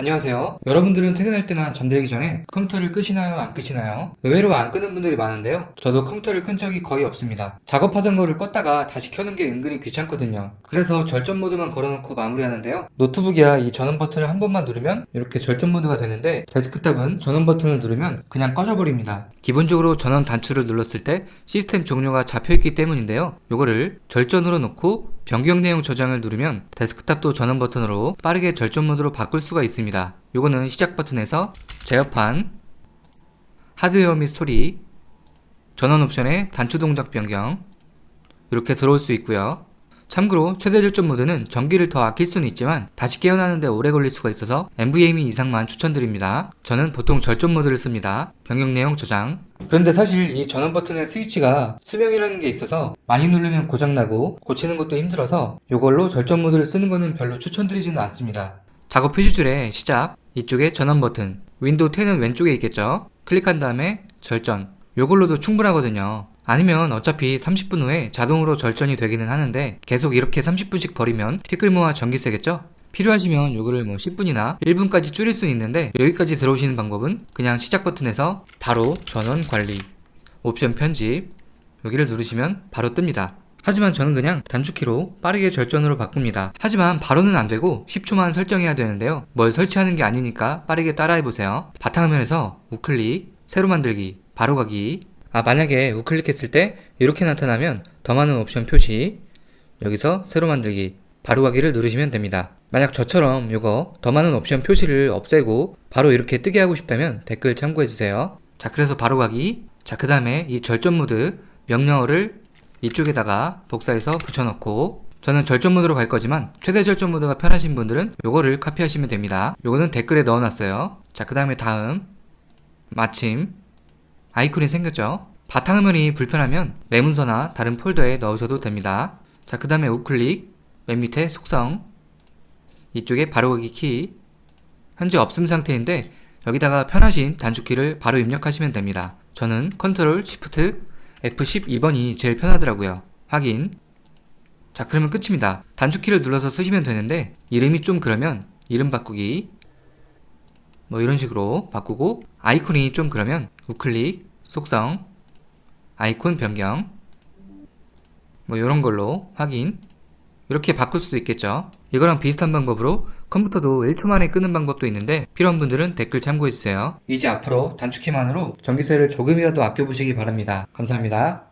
안녕하세요. 여러분들은 퇴근할 때나 잠들기 전에 컴퓨터를 끄시나요? 안 끄시나요? 의외로 안 끄는 분들이 많은데요. 저도 컴퓨터를 끈 적이 거의 없습니다. 작업하던 거를 껐다가 다시 켜는 게 은근히 귀찮거든요. 그래서 절전 모드만 걸어놓고 마무리하는데요. 노트북이야 이 전원 버튼을 한 번만 누르면 이렇게 절전 모드가 되는데 데스크탑은 전원 버튼을 누르면 그냥 꺼져버립니다. 기본적으로 전원 단추를 눌렀을 때 시스템 종료가 잡혀있기 때문인데요. 요거를 절전으로 놓고 변경 내용 저장을 누르면 데스크탑도 전원 버튼으로 빠르게 절전 모드로 바꿀 수가 있습니다. 요거는 시작 버튼에서 제어판, 하드웨어 및 소리, 전원 옵션의 단추 동작 변경 이렇게 들어올 수 있고요. 참고로 최대 절전 모드는 전기를 더 아낄 수는 있지만 다시 깨어나는데 오래 걸릴 수가 있어서 NVMe 이상만 추천드립니다. 저는 보통 절전 모드를 씁니다. 변경 내용 저장. 그런데 사실 이 전원 버튼의 스위치가 수명이라는 게 있어서 많이 누르면 고장나고 고치는 것도 힘들어서 이걸로 절전 모드를 쓰는 거는 별로 추천드리지는 않습니다. 작업 표시줄에 시작, 이쪽에 전원 버튼, 윈도우 10은 왼쪽에 있겠죠? 클릭한 다음에 절전. 요걸로도 충분하거든요. 아니면 어차피 30분 후에 자동으로 절전이 되기는 하는데 계속 이렇게 30분씩 버리면 티끌모아 전기세겠죠? 필요하시면 요거를 뭐 10분이나 1분까지 줄일 수 있는데 여기까지 들어오시는 방법은 그냥 시작 버튼에서 바로 전원 관리, 옵션 편집 여기를 누르시면 바로 뜹니다. 하지만 저는 그냥 단축키로 빠르게 절전으로 바꿉니다. 하지만 바로는 안 되고 10초만 설정해야 되는데요. 뭘 설치하는 게 아니니까 빠르게 따라해보세요. 바탕화면에서 우클릭, 새로 만들기, 바로 가기. 아, 만약에 우클릭했을 때 이렇게 나타나면 더 많은 옵션 표시, 여기서 새로 만들기, 바로 가기를 누르시면 됩니다. 만약 저처럼 이거 더 많은 옵션 표시를 없애고 바로 이렇게 뜨게 하고 싶다면 댓글 참고해주세요. 자, 그래서 바로 가기. 자, 그 다음에 이 절전 모드 명령어를 이쪽에다가 복사해서 붙여넣고 저는 절전 모드로 갈 거지만 최대 절전 모드가 편하신 분들은 요거를 카피하시면 됩니다. 요거는 댓글에 넣어놨어요. 자, 그 다음에 다음 마침 아이콘이 생겼죠. 바탕화면이 불편하면 내 문서나 다른 폴더에 넣으셔도 됩니다. 자, 그 다음에 우클릭, 맨 밑에 속성, 이쪽에 바로가기 키, 현재 없음 상태인데 여기다가 편하신 단축키를 바로 입력하시면 됩니다. 저는 컨트롤 시프트 F12번이 제일 편하더라고요. 확인. 자, 그러면 끝입니다. 단축키를 눌러서 쓰시면 되는데 이름이 좀 그러면 이름 바꾸기 뭐 이런 식으로 바꾸고 아이콘이 좀 그러면 우클릭, 속성, 아이콘 변경 뭐 이런 걸로 확인 이렇게 바꿀 수도 있겠죠. 이거랑 비슷한 방법으로 컴퓨터도 1초 만에 끄는 방법도 있는데 필요한 분들은 댓글 참고해주세요. 이제 앞으로 단축키만으로 전기세를 조금이라도 아껴보시기 바랍니다. 감사합니다.